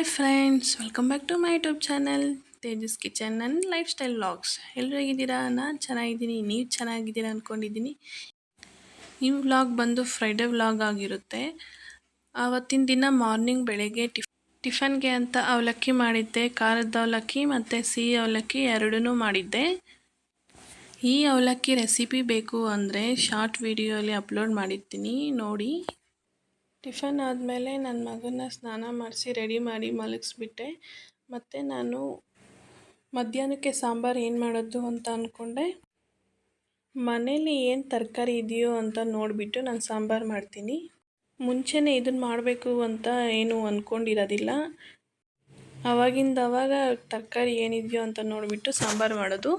Hi friends welcome back to my YouTube channel Tejas kitchen ನನ್ನ lifestyle vlogs ಎಲ್ಲರೂ ಹೇಗಿದ್ದೀರಾ? ನಾನು ಚೆನ್ನಾಗಿದ್ದೀನಿ, ನೀವು ಚೆನ್ನಾಗಿದ್ದೀರಾ ಅಂದ್ಕೊಂಡಿದ್ದೀನಿ ಈ ವ್ಲಾಗ್ ಬಂದು ಫ್ರೈಡೆ ವ್ಲಾಗ್ ಆಗಿರುತ್ತೆ. ಆವತ್ತಿನ ದಿನ ಮಾರ್ನಿಂಗ್ ಬೆಳಗ್ಗೆ ಟಿಫ್, ಟಿಫನ್ಗೆ ಅಂತ ಅವಲಕ್ಕಿ ಮಾಡಿದ್ದೆ, ಖಾರದ ಅವಲಕ್ಕಿ ಮತ್ತು ಸಿಹಿ ಅವಲಕ್ಕಿ ಎರಡೂ ಮಾಡಿದ್ದೆ. ಈ ಅವಲಕ್ಕಿ ರೆಸಿಪಿ ಬೇಕು ಅಂದರೆ ಶಾರ್ಟ್ ವಿಡಿಯೋಲಿ ಅಪ್ಲೋಡ್ ಮಾಡಿರ್ತೀನಿ, ನೋಡಿ. ಟಿಫನ್ ಆದಮೇಲೆ ನನ್ನ ಮಗನ ಸ್ನಾನ ಮಾಡಿಸಿ ರೆಡಿ ಮಾಡಿ ಮಲಗಿಸ್ಬಿಟ್ಟೆ. ಮತ್ತು ನಾನು ಮಧ್ಯಾಹ್ನಕ್ಕೆ ಸಾಂಬಾರು ಏನು ಮಾಡೋದು ಅಂತ ಅಂದ್ಕೊಂಡೆ ಮನೇಲಿ ಏನು ತರಕಾರಿ ಇದೆಯೋ ಅಂತ ನೋಡಿಬಿಟ್ಟು ನಾನು ಸಾಂಬಾರು ಮಾಡ್ತೀನಿ. ಮುಂಚೆನೇ ಇದನ್ನು ಮಾಡಬೇಕು ಅಂತ ಏನು ಅಂದ್ಕೊಂಡಿರೋದಿಲ್ಲ ಅವಾಗಿಂದ ಅವಾಗ ತರಕಾರಿ ಏನಿದೆಯೋ ಅಂತ ನೋಡಿಬಿಟ್ಟು ಸಾಂಬಾರು ಮಾಡೋದು.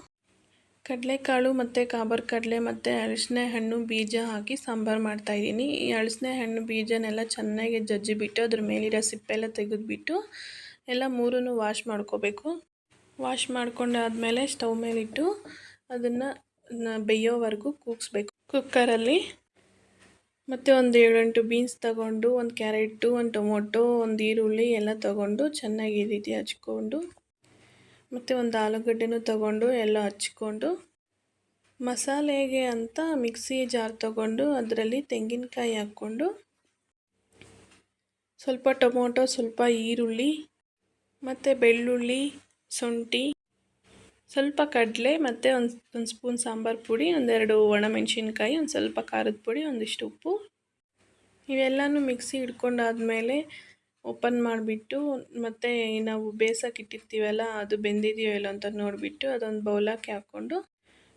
ಕಡಲೆಕಾಳು ಮತ್ತು ಕಾಬರ್ ಕಡಲೆ ಮತ್ತು ಅಳಸನೆ ಹಣ್ಣು ಬೀಜ ಹಾಕಿ ಸಾಂಬಾರು ಮಾಡ್ತಾಯಿದ್ದೀನಿ ಈ ಅಳಸನೆ ಹಣ್ಣು ಬೀಜನೆಲ್ಲ ಚೆನ್ನಾಗಿ ಜಜ್ಜಿಬಿಟ್ಟು ಅದ್ರ ಮೇಲಿರೋ ಸಿಪ್ಪೆಲ್ಲ ತೆಗೆದುಬಿಟ್ಟು ಎಲ್ಲ ಮೂರನ್ನು ವಾಶ್ ಮಾಡ್ಕೋಬೇಕು. ವಾಶ್ ಮಾಡ್ಕೊಂಡಾದಮೇಲೆ ಸ್ಟವ್ ಮೇಲಿಟ್ಟು ಅದನ್ನು ಬೇಯೋವರೆಗೂ ಕೂಗಿಸ್ಬೇಕು. ಕುಕ್ಕರಲ್ಲಿ ಮತ್ತು ಒಂದು ಏಳೆಂಟು ಬೀನ್ಸ್ ತಗೊಂಡು, ಒಂದು ಕ್ಯಾರೆಟು, ಒಂದು ಟೊಮೊಟೊ, ಒಂದು ಈರುಳ್ಳಿ ಎಲ್ಲ ತಗೊಂಡು ಚೆನ್ನಾಗಿ ಈ ರೀತಿ ಹಚ್ಕೊಂಡು ಮತ್ತು ಒಂದು ಆಲೂಗಡ್ಡೆನೂ ತಗೊಂಡು ಎಲ್ಲ ಹಚ್ಕೊಂಡು ಮಸಾಲೆಗೆ ಅಂತ ಮಿಕ್ಸಿ ಜಾರ್ ತಗೊಂಡು ಅದರಲ್ಲಿ ತೆಂಗಿನಕಾಯಿ ಹಾಕ್ಕೊಂಡು ಸ್ವಲ್ಪ ಟೊಮೊಟೊ, ಸ್ವಲ್ಪ ಈರುಳ್ಳಿ ಮತ್ತು ಬೆಳ್ಳುಳ್ಳಿ, ಶುಂಠಿ, ಸ್ವಲ್ಪ ಕಡಲೆ ಮತ್ತು ಒಂದು ಒಂದು ಸ್ಪೂನ್ ಸಾಂಬಾರು ಪುಡಿ, ಒಂದೆರಡು ಒಣಮೆಣಸಿನ್ಕಾಯಿ, ಒಂದು ಸ್ವಲ್ಪ ಖಾರದ ಪುಡಿ, ಒಂದಿಷ್ಟು ಉಪ್ಪು. ಇವೆಲ್ಲನೂ ಮಿಕ್ಸಿ ಹಿಡ್ಕೊಂಡಾದ್ಮೇಲೆ ಓಪನ್ ಮಾಡಿಬಿಟ್ಟು ಮತ್ತು ನಾವು ಬೇಯಿಸೋಕೆ ಇಟ್ಟಿರ್ತೀವಲ್ಲ, ಅದು ಬೆಂದಿದೆಯೋ ಇಲ್ಲೋ ಅಂತ ನೋಡಿಬಿಟ್ಟು ಅದೊಂದು ಬೌಲಕ್ಕೆ ಹಾಕ್ಕೊಂಡು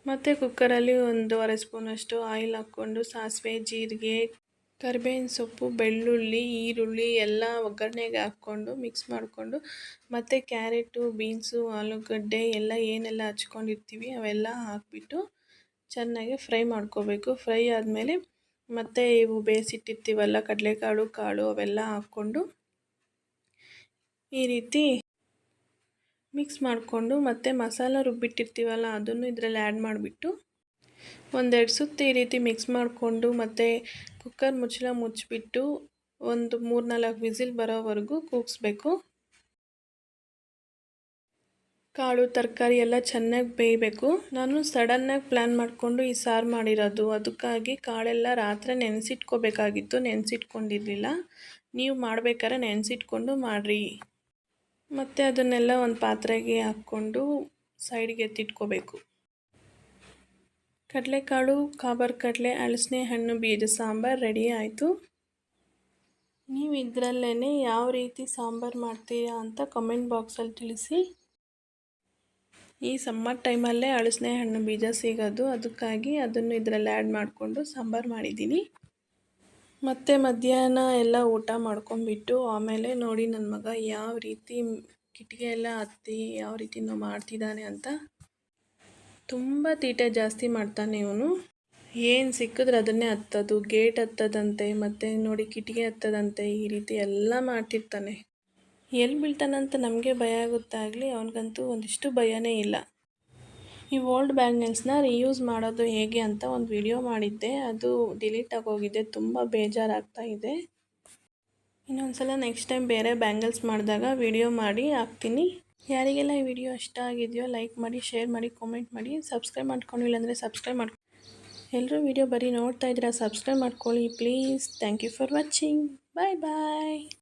ಮತ್ತು ಕುಕ್ಕರಲ್ಲಿ ಒಂದೂವರೆ ಸ್ಪೂನಷ್ಟು ಆಯಿಲ್ ಹಾಕ್ಕೊಂಡು ಸಾಸಿವೆ, ಜೀರಿಗೆ, ಕರಿಬೇವಿನ ಸೊಪ್ಪು, ಬೆಳ್ಳುಳ್ಳಿ, ಈರುಳ್ಳಿ ಎಲ್ಲ ಒಗ್ಗರಣೆಗೆ ಹಾಕ್ಕೊಂಡು ಮಿಕ್ಸ್ ಮಾಡಿಕೊಂಡು ಮತ್ತು ಕ್ಯಾರೆಟು, ಬೀನ್ಸು, ಆಲೂಗಡ್ಡೆ ಎಲ್ಲ ಏನೆಲ್ಲ ಹಚ್ಕೊಂಡಿರ್ತೀವಿ ಅವೆಲ್ಲ ಹಾಕ್ಬಿಟ್ಟು ಚೆನ್ನಾಗಿ ಫ್ರೈ ಮಾಡ್ಕೋಬೇಕು. ಫ್ರೈ ಆದಮೇಲೆ ಮತ್ತು ಇವು ಬೇಯಿಸಿಟ್ಟಿರ್ತೀವಲ್ಲ, ಕಡಲೆಕಾಳು, ಕಾಳು ಅವೆಲ್ಲ ಹಾಕ್ಕೊಂಡು ಈ ರೀತಿ ಮಿಕ್ಸ್ ಮಾಡಿಕೊಂಡು ಮತ್ತು ಮಸಾಲ ರುಬ್ಬಿಟ್ಟಿರ್ತೀವಲ್ಲ, ಅದನ್ನು ಇದರಲ್ಲಿ ಆ್ಯಡ್ ಮಾಡಿಬಿಟ್ಟು ಒಂದೆರಡು ಸುತ್ತು ಈ ರೀತಿ ಮಿಕ್ಸ್ ಮಾಡಿಕೊಂಡು ಮತ್ತು ಕುಕ್ಕರ್ ಮುಚ್ಚಳ ಮುಚ್ಚಿಬಿಟ್ಟು ಒಂದು ಮೂರು ನಾಲ್ಕು ವಿಸಿಲ್ ಬರೋವರೆಗೂ ಕೂಗಿಸ್ಬೇಕು. ಕಾಳು, ತರಕಾರಿ ಎಲ್ಲ ಚೆನ್ನಾಗಿ ಬೇಯಬೇಕು. ನಾನು ಸಡನ್ನಾಗಿ ಪ್ಲ್ಯಾನ್ ಮಾಡಿಕೊಂಡು ಈ ಸಾರು ಮಾಡಿರೋದು. ಅದಕ್ಕಾಗಿ ಕಾಳೆಲ್ಲ ರಾತ್ರಿ ನೆನೆಸಿಟ್ಕೋಬೇಕಾಗಿತ್ತು, ನೆನೆಸಿಟ್ಕೊಂಡಿರಲಿಲ್ಲ. ನೀವು ಮಾಡಬೇಕಾದ್ರೆ ನೆನೆಸಿಟ್ಕೊಂಡು ಮಾಡಿರಿ. ಮತ್ತು ಅದನ್ನೆಲ್ಲ ಒಂದು ಪಾತ್ರೆಗೆ ಹಾಕ್ಕೊಂಡು ಸೈಡ್ಗೆ ಎತ್ತಿಟ್ಕೋಬೇಕು. ಕಡಲೆಕಾಳು ಕಾಬರ್ ಕಡಲೆ ಅಳಸನೆ ಹಣ್ಣು, ಬೀಜ, ಸಾಂಬಾರು ರೆಡಿ ಆಯಿತು. ನೀವು ಇದರಲ್ಲೇ ಯಾವ ರೀತಿ ಸಾಂಬಾರು ಮಾಡ್ತೀರಾ ಅಂತ ಕಮೆಂಟ್ ಬಾಕ್ಸಲ್ಲಿ ತಿಳಿಸಿ. ಈ ಸಮ್ಮರ್ ಟೈಮಲ್ಲೇ ಅಳಸನೆ ಹಣ್ಣು, ಬೀಜ ಸಿಗೋದು, ಅದಕ್ಕಾಗಿ ಅದನ್ನು ಇದರಲ್ಲಿ ಆ್ಯಡ್ ಮಾಡಿಕೊಂಡು ಸಾಂಬಾರು ಮಾಡಿದ್ದೀನಿ. ಮತ್ತು ಮಧ್ಯಾಹ್ನ ಎಲ್ಲ ಊಟ ಮಾಡ್ಕೊಂಬಿಟ್ಟು ಆಮೇಲೆ ನೋಡಿ ನನ್ನ ಮಗ ಯಾವ ರೀತಿ ಕಿಟಕಿ ಎಲ್ಲ ಹತ್ತಿ ಯಾವ ರೀತಿ ಮಾಡ್ತಿದ್ದಾನೆ ಅಂತ ತುಂಬ ತೀಟೆ ಜಾಸ್ತಿ ಮಾಡ್ತಾನೆ ಇವನು. ಏನು ಸಿಕ್ಕಿದ್ರೆ ಅದನ್ನೇ ಹತ್ತೋದು, ಗೇಟ್ ಹತ್ತದಂತೆ, ಮತ್ತು ನೋಡಿ ಕಿಟಕಿ ಹತ್ತದಂತೆ ಈ ರೀತಿ ಎಲ್ಲ ಮಾಡ್ತಿರ್ತಾನೆ. ಎಲ್ಲಿ ಬೀಳ್ತಾನಂತ ನಮಗೆ ಭಯ ಆಗುತ್ತಾಗಲಿ, ಅವನಿಗಂತೂ ಒಂದಿಷ್ಟು ಭಯನೇ ಇಲ್ಲ. ಈ ಓಲ್ಡ್ ಬ್ಯಾಂಗಲ್ಸ್ನ ರಿಯೂಸ್ ಮಾಡೋದು ಹೇಗೆ ಅಂತ ಒಂದು ವಿಡಿಯೋ ಮಾಡಿದ್ದೆ. ಅದು ಡಿಲೀಟ್ ಆಗೋಗಿದೆ, ತುಂಬ ಬೇಜಾರಾಗ್ತಾ ಇದೆ. ಇನ್ನೊಂದು ಸಲ ನೆಕ್ಸ್ಟ್ ಟೈಮ್ ಬೇರೆ ಬ್ಯಾಂಗಲ್ಸ್ ಮಾಡಿದಾಗ ವಿಡಿಯೋ ಮಾಡಿ ಹಾಕ್ತೀನಿ. ಯಾರಿಗೆಲ್ಲ ಈ ವಿಡಿಯೋ ಇಷ್ಟ ಆಗಿದೆಯೋ ಲೈಕ್ ಮಾಡಿ ಶೇರ್ ಮಾಡಿ ಕಾಮೆಂಟ್ ಮಾಡಿ ಸಬ್ಸ್ಕ್ರೈಬ್ ಮಾಡ್ಕೊಂಡು ಇಲ್ಲಾಂದರೆ ಸಬ್ಸ್ಕ್ರೈಬ್ ಮಾಡ್ಕೊ ಎಲ್ಲರೂ ವಿಡಿಯೋ ಬರೀ ನೋಡ್ತಾ ಇದ್ದೀರಾ ಸಬ್ಸ್ಕ್ರೈಬ್ ಮಾಡ್ಕೊಳ್ಳಿ please thank you for watching bye bye